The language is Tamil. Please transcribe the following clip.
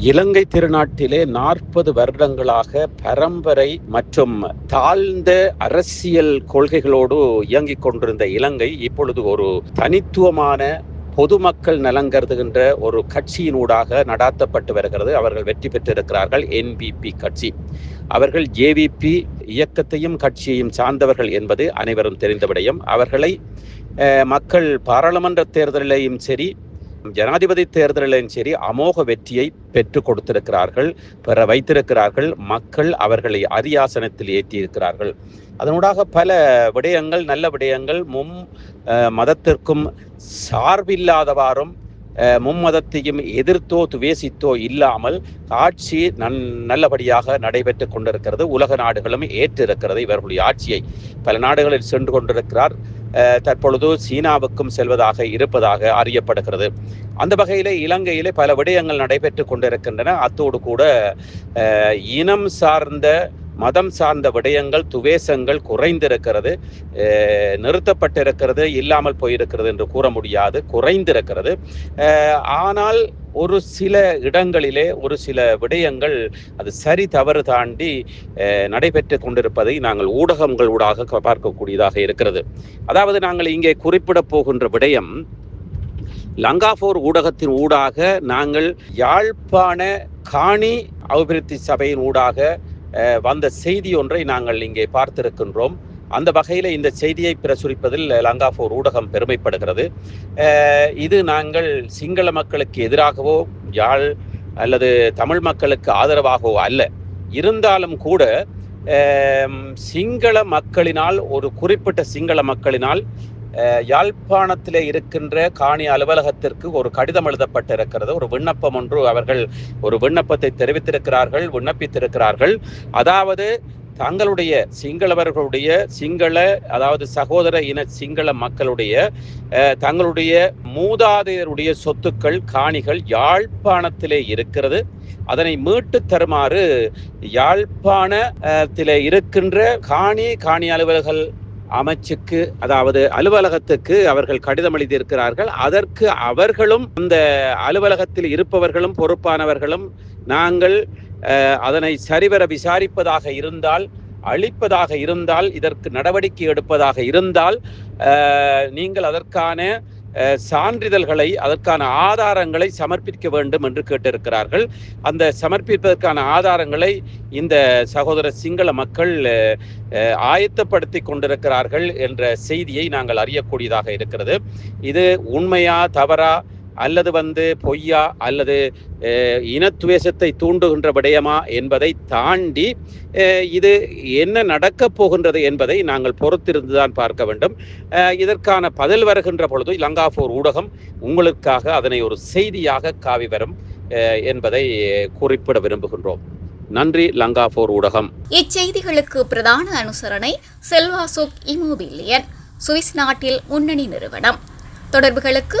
இலங்கை திருநாட்டிலே நாற்பது வருடங்களாக பரம்பரை மற்றும் தாழ்ந்த அரசியல் கொள்கைகளோடு இயங்கிக் கொண்டிருந்த இலங்கை இப்பொழுது ஒரு தனித்துவமான பொதுமக்கள் நலன் கருதுகின்ற ஒரு கட்சியினூடாக நடாத்தப்பட்டு வருகிறது. அவர்கள் வெற்றி பெற்றிருக்கிறார்கள். என்பிபி கட்சி. அவர்கள் ஜேவிபி இயக்கத்தையும் கட்சியையும் சார்ந்தவர்கள் என்பது அனைவரும் தெரிந்த விடயம். அவர்களை மக்கள் பாராளுமன்ற தேர்தலிலையும் சரி ஜனாதிபதி தேர்தலிலும் சரி அமோக வெற்றியை பெற்றுக் கொடுத்திருக்கிறார்கள் பெற வைத்திருக்கிறார்கள் மக்கள் அவர்களை அரியாசனத்தில் ஏற்றியிருக்கிறார்கள். அதனூடாக பல விடயங்கள் நல்ல விடயங்கள் மும் மதத்திற்கும் சார்பில்லாதவாறும் மும்மதத்தையும் எதிர்த்தோ துவேசித்தோ இல்லாமல் ஆட்சி நன் நல்லபடியாக நடைபெற்று கொண்டிருக்கிறது. உலக நாடுகளும் ஏற்றிருக்கிறது. இவர்களுடைய ஆட்சியை பல நாடுகளில் சென்று கொண்டிருக்கிறார். தற்பொழுது சீனாவுக்கும் செல்வதாக இருப்பதாக அறியப்படுகிறது. அந்த வகையிலே இலங்கையிலே பல விடயங்கள் நடைபெற்று கொண்டிருக்கின்றன. அத்தோடு கூட இனம் சார்ந்த மதம் சார்ந்த விடயங்கள் துவேசங்கள் குறைந்திருக்கிறது. நிறுத்தப்பட்டிருக்கிறது இல்லாமல் போயிருக்கிறது என்று கூற முடியாது குறைந்திருக்கிறது. ஆனால் ஒரு சில இடங்களிலே ஒரு சில விடயங்கள் அது சரி தவறு தாண்டி நடைபெற்று கொண்டிருப்பதை நாங்கள் ஊடகங்கள் ஊடாக பார்க்கக்கூடியதாக இருக்கிறது. அதாவது நாங்கள் இங்கே குறிப்பிட போகின்ற விடயம் லங்காபோர் ஊடகத்தின் ஊடாக நாங்கள் யாழ்ப்பாண காணி அபிவிருத்தி சபையின் ஊடாக வந்த செய்தி ஒன்றை நாங்கள் இங்கே பார்த்திருக்கின்றோம். அந்த வகையில் இந்த செய்தியை பிரசுரிப்பதில் லங்காபோர் ஊடகம் பெருமைப்படுகிறது. இது நாங்கள் சிங்கள மக்களுக்கு எதிராகவோ யாழ் அல்லது தமிழ் மக்களுக்கு ஆதரவாகவோ அல்ல. இருந்தாலும் கூட சிங்கள மக்களினால் ஒரு குறிப்பிட்ட சிங்கள மக்களினால் யாழ்ப்பாணத்திலே இருக்கின்ற காணி அலுவலகத்திற்கு ஒரு கடிதம் எழுதப்பட்டிருக்கிறது. ஒரு விண்ணப்பம் ஒன்று அவர்கள் ஒரு விண்ணப்பத்தை தெரிவித்திருக்கிறார்கள் விண்ணப்பித்திருக்கிறார்கள். அதாவது தங்களுடைய சிங்களவர்களுடைய சிங்கள அதாவது சகோதர இன சிங்கள மக்களுடைய தங்களுடைய மூதாதையருடைய சொத்துக்கள் காணிகள் யாழ்ப்பாணத்திலே இருக்கிறது. அதனை மீட்டு தருமாறு யாழ்ப்பாணத்திலே இருக்கின்ற காணி காணி அலுவலர்கள் அமைச்சுக்கு அதாவது அலுவலகத்துக்கு அவர்கள் கடிதம் எழுதியிருக்கிறார்கள். அதற்கு அவர்களும் அந்த அலுவலகத்தில் இருப்பவர்களும் பொறுப்பானவர்களும் நாங்கள் அதனை சரிவர விசாரிப்பதாக இருந்தால் அளிப்பதாக இருந்தால் இதற்கு நடவடிக்கை எடுப்பதாக இருந்தால் நீங்கள் அதற்கான சான்றிதழ்களை அதற்கான ஆதாரங்களை சமர்ப்பிக்க வேண்டும் என்று கேட்டிருக்கிறார்கள். அந்த சமர்ப்பிப்பதற்கான ஆதாரங்களை இந்த சகோதர சிங்கள மக்கள் ஆயத்தப்படுத்தி கொண்டிருக்கிறார்கள் என்ற செய்தியை நாங்கள் அறியக்கூடியதாக இருக்கிறது. இது உண்மையா தவறா? அல்லது வந்து பொய்யா அல்லது அஹ், இனத்துவேஷத்தை தூண்டுகின்ற விடயமா என்பதை தாண்டி இது என்ன நடக்கப் போகின்றது என்பதை நாங்கள் பொறுத்திருந்துதான் பார்க்க வேண்டும். இதற்கான பதில் வருகின்ற பொழுது லங்காபூர் ஊடகம் உங்களுக்காக அதனை ஒரு செய்தியாக காவி வரும் என்பதை குறிப்பிட விரும்புகின்றோம். நன்றி லங்காபூர் ஊடகம். இச்செய்திகளுக்கு பிரதான அனுசரணை செல்வாசோக் இமோபிலியன் சுவிஸ் நாட்டில் முன்னணி நிறுவனம். தொடர்புகளுக்கு